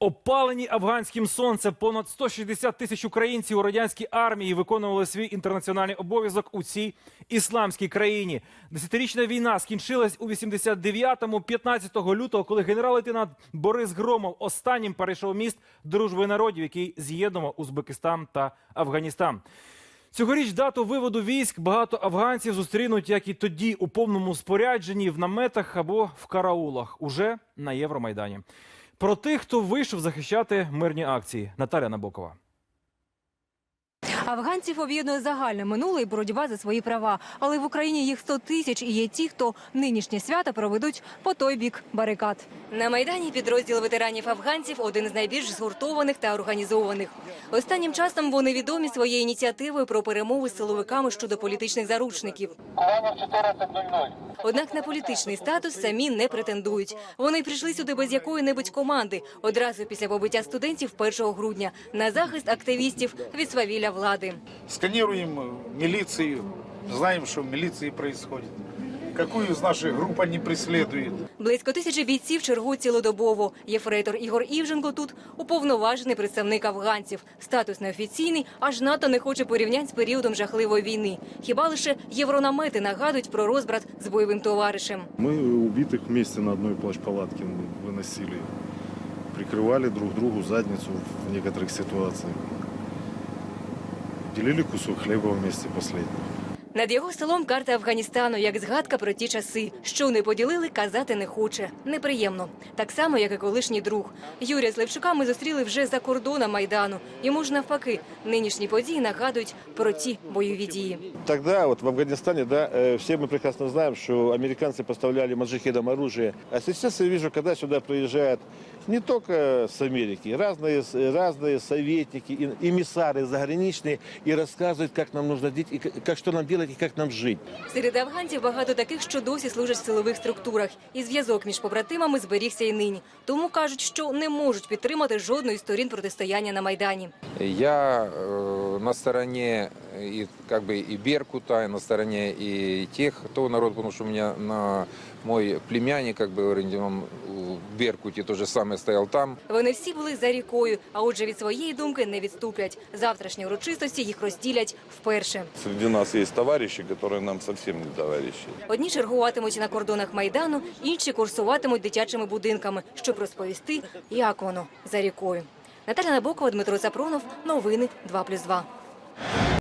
Опалені афганським сонцем понад 160 тисяч українців у радянській армії виконували свій інтернаціональний обов'язок у цій ісламській країні. Десятирічна війна скінчилась у 89-му, 15 лютого, коли генерал-лейтенант Борис Громов останнім перейшов міст дружби народів, який з'єднував Узбекистан та Афганістан. Цьогоріч дату виводу військ багато афганців зустрінуть, як і тоді, у повному спорядженні, в наметах або в караулах, уже на Євромайдані. Про тих, хто вийшов захищати мирні акції. Наталя Набокова. Афганців об'єднує загальне минуле і боротьба за свої права. Але в Україні їх 100 тисяч і є ті, хто нинішнє свято проведуть по той бік барикад. На майдані підрозділ ветеранів афганців один з найбільш згуртованих та організованих. Останнім часом вони відомі своєю ініціативою про перемови з силовиками щодо політичних заручників. Однак на політичний статус самі не претендують. Вони прийшли сюди без якої-небудь команди одразу після побиття студентів 1 грудня на захист активістів від свавілля влади Сканируем э, милицию, знаем, что в милиции происходит. Какую из наших групп они преследуют. Близько тисячі бійців чергують цілодобово. Єфрейтор Ігор Івженко тут уповноважений представник афганців. Статус неофіційний, аж НАТО не хоче порівнянь з періодом жахливої війни. Хіба лише єврономети нагадують про розбрат з бойовим товаришем. Мы убитых вместе на одной плащ-палатке выносили. Прикрывали друг другу задницу в некоторых ситуациях. Делили кусок хлеба вместе последний. Над його столом карта Афганістану, як згадка про ті часи. Що не поділили, казати не хоче. Неприємно. Так само, як і колишній друг. Юрія з Левчука ми зустріли вже за кордоном Майдану. Йому ж навпаки, нинішні події нагадують про ті бойові дії. Тогда вот в Афганистане, да, э, все мы прекрасно знаем, что американцы поставляли маджахедам оружие. А сейчас я вижу, когда сюда приезжают не только с Америки, разные, разные советники, и- эмиссары заграничные, и рассказывают, как нам нужно делать, и как, что нам делать, и как нам жить. Серед афганців багато таких, що досі служать в силових структурах. І зв'язок між побратимами зберігся і нині. Тому кажуть, що не можуть підтримати жодної з сторін протистояння на Майдані. Я э, на стороне и как бы и Беркута, и на стороне и тех, того народа, потому что у меня на мой племянник, как бы он в Беркуте то же самое стоял там. Вони всі були за рікою, а отже від своєї думки не відступлять. Завтрашні урочистості їх розділять вперше. Среди нас есть товарищи, которые нам совсем не товарищи. Одні чергуватимуть на кордонах майдану, інші курсуватимуть дитячими будинками, щоб розповісти, як воно за рікою. Наталя Набокова, Дмитро Запронов. Новини 2+,2.